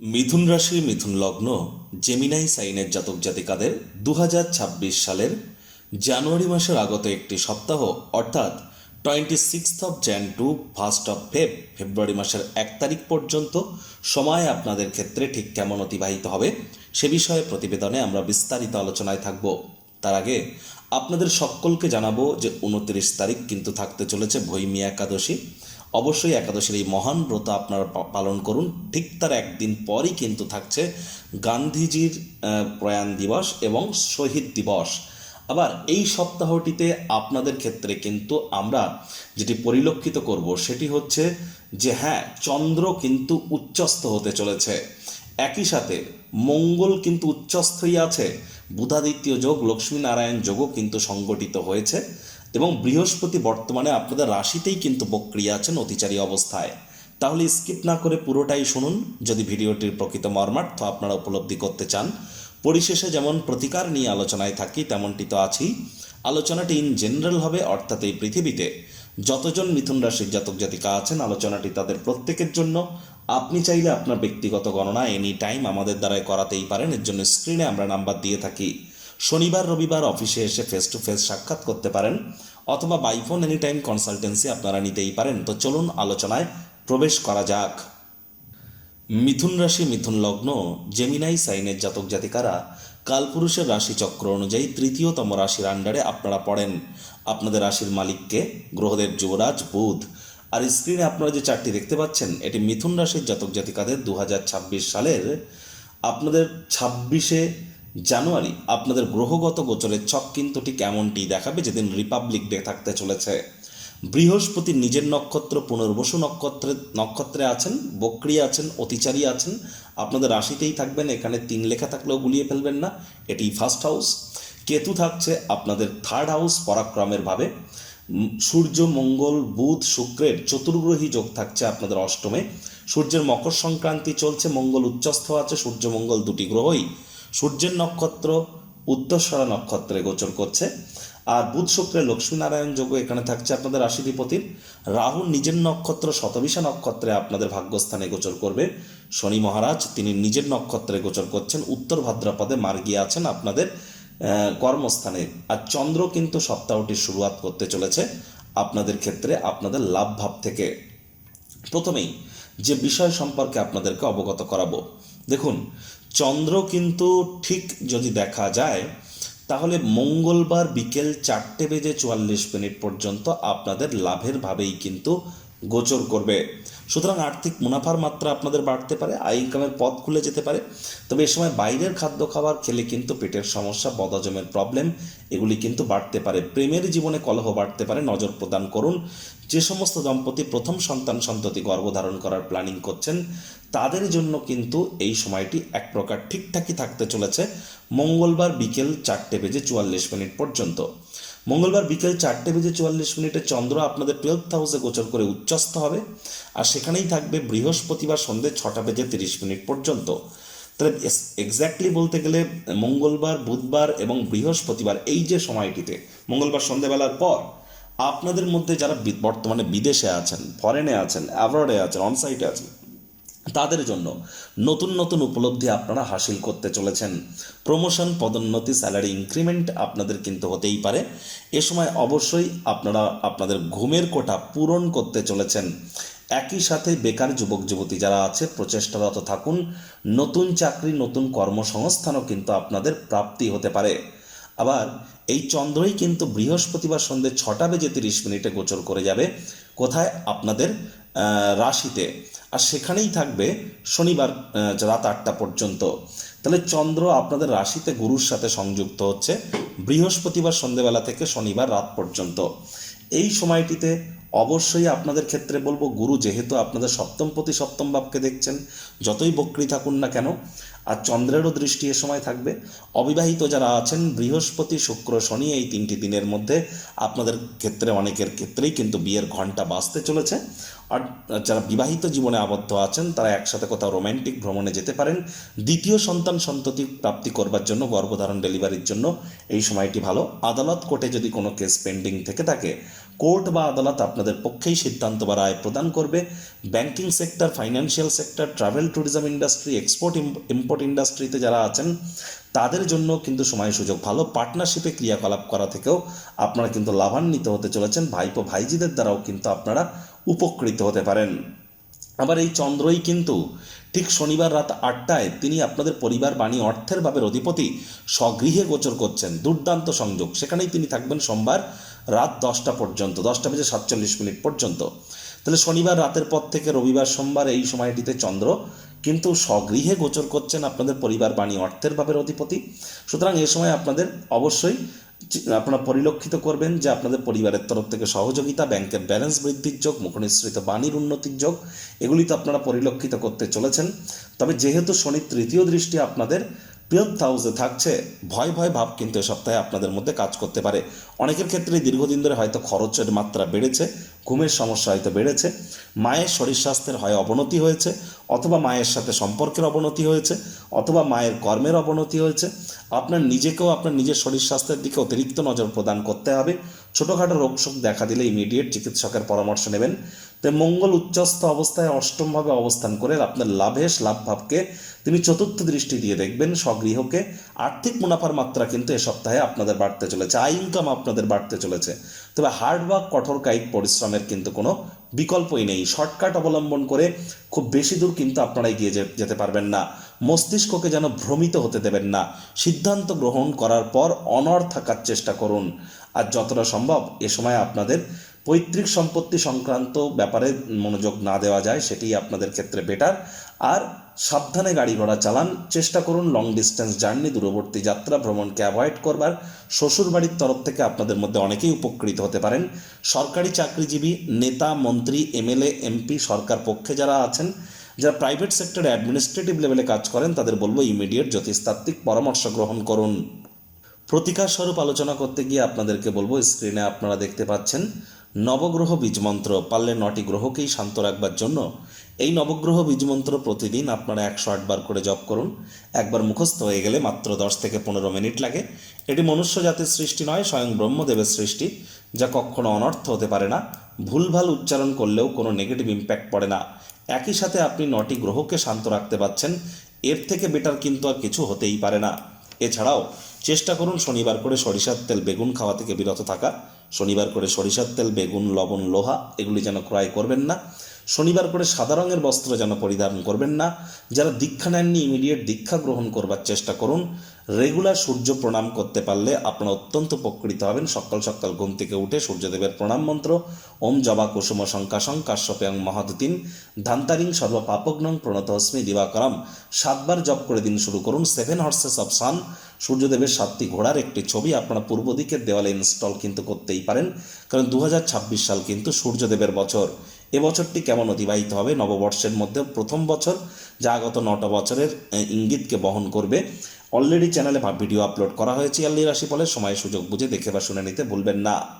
মিথুন রাশি, মিথুন লগ্ন জেমিনাই সাইনের জাতক জাতিকাদের দু হাজার ছাব্বিশ সালের জানুয়ারি মাসের আগত একটি সপ্তাহ, অর্থাৎ twenty sixth of Jan to first of Feb February মাসের এক তারিখ পর্যন্ত সময় আপনাদের ক্ষেত্রে ঠিক কেমন অতিবাহিত হবে সে বিষয়ে প্রতিবেদনে আমরা বিস্তারিত আলোচনায় থাকব। তার আগে আপনাদের সকলকে জানাব যে উনত্রিশ তারিখ কিন্তু থাকতে চলেছে ভৈমী একাদশী। অবশ্যই একাদশীর এই মহান ব্রত আপনারা পালন করুন। ঠিক তার একদিন পরই কিন্তু থাকছে গান্ধীজির প্রয়াণ দিবস এবং শহীদ দিবস। আবার এই সপ্তাহটিতে আপনাদের ক্ষেত্রে কিন্তু আমরা যেটি পরিলক্ষিত করব সেটি হচ্ছে যে হ্যাঁ চন্দ্র কিন্তু উচ্চস্থ হতে চলেছে। একই সাথে মঙ্গল কিন্তু উচ্চস্থই আছে। বুধাদিত্য যোগ, লক্ষ্মীনারায়ণ যোগও কিন্তু সংগঠিত হয়েছে। এবং বৃহস্পতি বর্তমানে আপনাদের রাশিতেই কিন্তু বক্রিয়া আছেন অতিচারী অবস্থায়। তাহলে স্কিপ না করে পুরোটাই শুনুন। যদি ভিডিওটির প্রকৃত মর্মার্থ আপনারা উপলব্ধি করতে চান, পরিশেষে যেমন প্রতিকার নিয়ে আলোচনায় থাকি, তেমনটি তো আছেই। আলোচনাটি ইন জেনারেল হবে, অর্থাৎ এই পৃথিবীতে যতজন মিথুন রাশির জাতক জাতিকা আছেন, আলোচনাটি তাদের প্রত্যেকের জন্য। আপনি চাইলে আপনার ব্যক্তিগত গণনা এনি টাইম আমাদের দ্বারাই করাতেই পারেন, এর জন্য স্ক্রিনে আমরা নাম্বার দিয়ে থাকি। শনিবার, রবিবার অফিসে এসে ফেস টু ফেস সাক্ষাৎ করতে পারেন অথবা বাইফোন এনি টাইম কনসালটেন্সি আপনারা নিতেই পারেন। তো চলুন আলোচনায় প্রবেশ করা যাক। মিথুন রাশি, মিথুন লগ্ন জেমিনাই সাইনের জাতক জাতিকারা কালপুরুষের রাশি চক্র অনুযায়ী তৃতীয়তম রাশির আন্ডারে আপনারা পড়েন। আপনাদের রাশির মালিককে গ্রহদের যুবরাজ, বুধ। আর স্ক্রিনে আপনারা যে চারটি দেখতে পাচ্ছেন, এটি মিথুন রাশির জাতক জাতিকাদের দু হাজার ছাব্বিশ সালের আপনাদের ছাব্বিশে জানুয়ারি, আপনাদের গ্রহগত গোচরের ছক কিন্তু ঠিক এমনটি দেখাবে যেদিন রিপাবলিক ডে থাকতে চলেছে। বৃহস্পতি নিজের নক্ষত্র, পুনর্বসু নক্ষত্রে নক্ষত্রে আছেন, বক্রি আছেন, অতিচারী আছেন। আপনাদের রাশিতেই থাকবেন, এখানে তিন লেখা থাকলেও গুলিয়ে ফেলবেন না, এটি ফার্স্ট হাউস কেতু থাকছে আপনাদের থার্ড হাউস পরাক্রমের ভাবে। সূর্য, মঙ্গল, বুধ, শুক্রের চতুর্গ্রহী যোগ থাকছে আপনাদের অষ্টমে। সূর্যের মকর সংক্রান্তি চলছে, মঙ্গল উচ্চস্থ আছে, সূর্য, মঙ্গল দুটি গ্রহই। সূর্যের নক্ষত্র উত্তরস্বরা নক্ষত্রে গোচর করছে। আর বুধ শুক্রের লক্ষ্মীনারায়ণ যোগ এখানে থাকছে আপনাদের রাশিধিপতির। রাহু নিজের নক্ষত্র, শতবিশা নক্ষত্রে আপনাদের ভাগ্যস্থানে গোচর করবে। শনি মহারাজ, তিনি নিজের নক্ষত্রে গোচর করছেন। উত্তর ভাদ্রাপদে মার্গিয়ে আছেন আপনাদের কর্মস্থানে। আর চন্দ্র কিন্তু সপ্তাহটির শুরুয়াত করতে চলেছে আপনাদের ক্ষেত্রে, আপনাদের লাভ ভাব থেকে। প্রথমেই যে বিষয় সম্পর্কে আপনাদেরকে অবগত করাবো। দেখুন চন্দ্র কিন্তু ঠিক যদি দেখা যায়, তাহলে মঙ্গলবার বিকেল চারটে বেজে চুয়াল্লিশ মিনিট পর্যন্ত আপনাদের লাভের ভাবেই কিন্তু গোচর করবে। সুতরাং আর্থিক মুনাফার মাত্রা আপনাদের বাড়তে পারে, আয় ইনকামের পথ খুলে যেতে পারে। তবে এ সময় বাইরের খাদ্য খাবার খেলে কিন্তু পেটের সমস্যা বদহজমের প্রবলেম এগুলি কিন্তু বাড়তে পারে। প্রেমের জীবনে কলহ বাড়তে পারে, নজর প্রদান করুন। যে সমস্ত দম্পতি প্রথম সন্তান সন্ততি গর্ভধারণ করার প্ল্যানিং করছেন, তাদের জন্য কিন্তু এই সময়টি এক প্রকার ঠিকঠাকই থাকতে চলেছে। মঙ্গলবার বিকেল চারটে বেজে চুয়াল্লিশ মিনিট পর্যন্ত। মঙ্গলবার বিকেল চারটে বেজে চুয়াল্লিশ মিনিটে চন্দ্র আপনাদের টুয়েলভ হাউসে গোচর করে উচ্চস্থ হবে। আর সেখানেই থাকবে বৃহস্পতিবার সন্ধ্যে ছটা বেজে তিরিশ মিনিট পর্যন্ত। তাহলে এক্স্যাক্টলি বলতে গেলে মঙ্গলবার, বুধবার এবং বৃহস্পতিবার এই যে সময়টিতে, মঙ্গলবার সন্ধ্যেবেলার পর আপনাদের মধ্যে যারা বর্তমানে বিদেশে আছেন ফরেনে আছেন অ্যাব্রডে আছেন অনসাইটে আছেন তাদের জন্য নতুন নতুন উপলব্ধি আপনারা হাসিল করতে চলেছেন। প্রমোশন পদোন্নতি স্যালারি ইনক্রিমেন্ট আপনাদের কিন্তু হতেই পারে। এ সময় অবশ্যই আপনারা আপনাদের ঘুমের কোটা পূরণ করতে চলেছেন। একই সাথে বেকার যুবক, যুবতী যারা আছে, প্রচেষ্টারত থাকুন। নতুন চাকরি, নতুন কর্মসংস্থানও কিন্তু আপনাদের প্রাপ্তি হতে পারে। আবার এই চন্দ্রই কিন্তু বৃহস্পতিবার সন্ধ্যে ছটা বেজে তিরিশ মিনিটে গোচর করে যাবে। কোথায়? আপনাদের রাশিতে। আর সেখানেই থাকবে শনিবার রাত আটটা পর্যন্ত। তাহলে চন্দ্র আপনাদের রাশিতে গুরুর সাথে সংযুক্ত হচ্ছে। বৃহস্পতিবার সন্ধেবেলা থেকে শনিবার রাত পর্যন্ত। এই সময়টিতে অবশ্যই আপনাদের ক্ষেত্রে বলব, গুরু যেহেতু আপনাদের সপ্তম প্রতি সপ্তম ভাবকে দেখছেন, যতই বক্রি থাকুন না কেন আর চন্দ্রেরও দৃষ্টি এ সময় থাকবে। অবিবাহিত যারা আছেন, বৃহস্পতি, শুক্র, শনি এই তিনটি দিনের মধ্যে আপনাদের ক্ষেত্রে, অনেকের ক্ষেত্রেই কিন্তু বিয়ের ঘণ্টা বাজতে চলেছে। আর যারা বিবাহিত জীবনে আবদ্ধ আছেন, তারা একসাথে কোথাও রোম্যান্টিক ভ্রমণে যেতে পারেন। দ্বিতীয় সন্তান সন্ততি প্রাপ্তি করবার জন্য, গর্ভধারণ ডেলিভারির জন্য এই সময়টি ভালো। আদালত কোর্টে যদি কোনো কেস পেন্ডিং থেকে থাকে কোর্ট বা আদালত আপনাদের পক্ষেই সিদ্ধান্ত বা রায় প্রদান করবে। Banking sector, financial sector, travel tourism industry, export import ইন্ডাস্ট্রিতে যারা আছেন, তাদের জন্য কিন্তু সময় সুযোগ ভালো। পার্টনারশিপে ক্রিয়াকলাপ করা থেকেও আপনারা কিন্তু লাভান্বিত হতে চলেছেন। ভাইপো ভাইজিদের দ্বারাও কিন্তু আপনারা উপকৃত হতে পারেন। আবার এই চন্দ্রই কিন্তু ঠিক শনিবার রাত আটটায় তিনি আপনাদের পরিবার বাণী অর্থের ভাবের অধিপতি স্বগৃহে গোচর করছেন। দুর্দান্ত সংযোগ। সেখানেই তিনি থাকবেন সোমবার রাত দশটা পর্যন্ত, দশটা বেজে সাতচল্লিশ মিনিট পর্যন্ত। তাহলে শনিবার রাতের পর থেকে রবিবার, সোমবার এই সময়টিতে চন্দ্র কিন্তু স্বগৃহে গোচর করছেন আপনাদের পরিবার বাণী অর্থের ভাবের অধিপতি। সুতরাং এ সময় আপনাদের অবশ্যই আপনারা পরিলক্ষিত করবেন যে আপনাদের পরিবারের তরফ থেকে সহযোগিতা, ব্যাংকের ব্যালেন্স বৃদ্ধির যোগ, মুখনিসৃত বাণীর উন্নতির যোগ, এগুলি তো আপনারা পরিলক্ষিত করতে চলেছেন। তবে যেহেতু শনির তৃতীয় দৃষ্টি আপনাদের টুয়েলভ হাউসে থাকছে, ভয় ভয় ভাব কিন্তু এ সপ্তাহে আপনাদের মধ্যে কাজ করতে পারে। অনেকের ক্ষেত্রে দীর্ঘদিন ধরে হয়তো খরচের মাত্রা বেড়েছে ঘুমের সমস্যা হয়তো বেড়েছে, মায়ের শরীর স্বাস্থ্যের হয় অবনতি হয়েছে, অথবা মায়ের সাথে সম্পর্কের অবনতি হয়েছে, অথবা মায়ের কর্মের অবনতি হয়েছে, আপনার নিজেকেও আপনার নিজের শরীর স্বাস্থ্যের দিকে অতিরিক্ত নজর প্রদান করতে হবে। ছোটোখাটো রোগ শোক দেখা দিলে ইমিডিয়েট চিকিৎসকের পরামর্শ নেবেন। তো মঙ্গল উচ্চস্থ অবস্থায় অষ্টমভাবে অবস্থান করে আপনার লাভেশ লাভ ভাবকে তিনি চতুর্থ দৃষ্টি দিয়ে দেখবেন স্বগৃহকে। আর্থিক মুনাফার মাত্রা কিন্তু এ সপ্তাহে আপনাদের বাড়তে চলেছে। আয় ইনকাম আপনাদের বাড়তে চলেছে। তবে হার্ডওয়ার্ক কঠোর কায়িক পরিশ্রমের কিন্তু কোনো বিকল্পই নেই। শর্টকাট অবলম্বন করে খুব বেশি দূর কিন্তু আপনারা এগিয়ে যেতে পারবেন না। মস্তিষ্ককে যেন ভ্রমিত হতে দেবেন না। সিদ্ধান্ত গ্রহণ করার পর অনর থাকার চেষ্টা করুন। আর যতটা সম্ভব এ সময় আপনাদের পৈতৃক সম্পত্তি সংক্রান্ত ব্যাপারে মনোযোগ না দেওয়া যায় সেটি আপনাদের ক্ষেত্রে বেটার আর সাবধানে গাড়ি ঘোড়া চালান। চেষ্টা করুন লং ডিস্টেন্স জার্নি দূরবর্তী যাত্রা, ভ্রমণকে অ্যাভয়েড করবার। শ্বশুরবাড়ির তরফ থেকে আপনাদের মধ্যে অনেকেই উপকৃত হতে পারেন। সরকারি চাকরিজীবী, নেতা, মন্ত্রী, এমএলএ, এমপি, সরকার পক্ষে যারা আছেন, যারা প্রাইভেট সেক্টরে অ্যাডমিনিস্ট্রেটিভ লেভেলে কাজ করেন, তাদের বলব ইমিডিয়েট জ্যোতিষতাত্ত্বিক পরামর্শ গ্রহণ করুন। প্রতিকার স্বরূপ আলোচনা করতে গিয়ে আপনাদেরকে বলব স্ক্রিনে আপনারা দেখতে পাচ্ছেন নবগ্রহ বীজমন্ত্র পারলে নটি গ্রহকেই শান্ত রাখবার জন্য এই নবগ্রহ বীজমন্ত্র প্রতিদিন আপনারা একশো আটবার করে জপ করুন। একবার মুখস্থ হয়ে গেলে মাত্র দশ থেকে পনেরো মিনিট লাগে। এটি মনুষ্য জাতির সৃষ্টি নয়, স্বয়ং ব্রহ্মদেবের সৃষ্টি, যা কখনো অনর্থ হতে পারে না। ভুলভাল উচ্চারণ করলেও কোনো নেগেটিভ ইম্প্যাক্ট পড়ে না। একই সাথে আপনি নটি গ্রহকে শান্ত রাখতে পারছেন। এর থেকে বেটার কিন্তু আর কিছু হতেই পারে না। এছাড়াও চেষ্টা করুন শনিবার করে সরিষার তেল, বেগুন খাওয়া থেকে বিরত থাকা। শনিবার করে সরিষার তেল, বেগুন, লবণ, লোহা, এগুলি যেন ক্রয় করবেন না। শনিবার করে সাদা রঙের বস্ত্র যেন পরিধান করবেন না। যারা দীক্ষা নেননি ইমিডিয়েট দীক্ষা গ্রহণ করবার চেষ্টা করুন। রেগুলার সূর্য প্রণাম করতে পারলে আপনারা অত্যন্ত উপকৃত হবেন। সকাল সকাল ঘুম থেকে উঠে সূর্যদেবের প্রণাম মন্ত্র, ওম জবা কুসুম শঙ্কাশং কাশ্যপেয়ং মহাদুতিন, ধান্তারিং সর্বপাপগ্নং প্রণতস্মি দিবাকরম। সাতবার জপ করে দিন শুরু করুন। সেভেন হর্সেস অফ সান, সূর্যদেবের সাতটি ঘোড়ার একটি ছবি আপনারা পূর্ব দিকের দেওয়ালে ইনস্টল কিন্তু করতেই পারেন। কারণ দু হাজার ছাব্বিশ সাল কিন্তু সূর্যদেবের বছর। এ বছরটি কেমন অতিবাহিত হবে? নববর্ষের মধ্যে প্রথম বছর, যা গত নটা বছরের ইঙ্গিতকে বহন করবে। অলরেডি চ্যানেলে ভিডিও আপলোড করা হয়েছে। ইয়াল্লি রাশিফলের সময় সুযোগ বুঝে দেখে বা শুনে নিতে ভুলবেন না।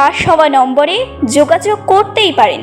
ফ্লাশ হওয়া নম্বরে যোগাযোগ করতেই পারেন।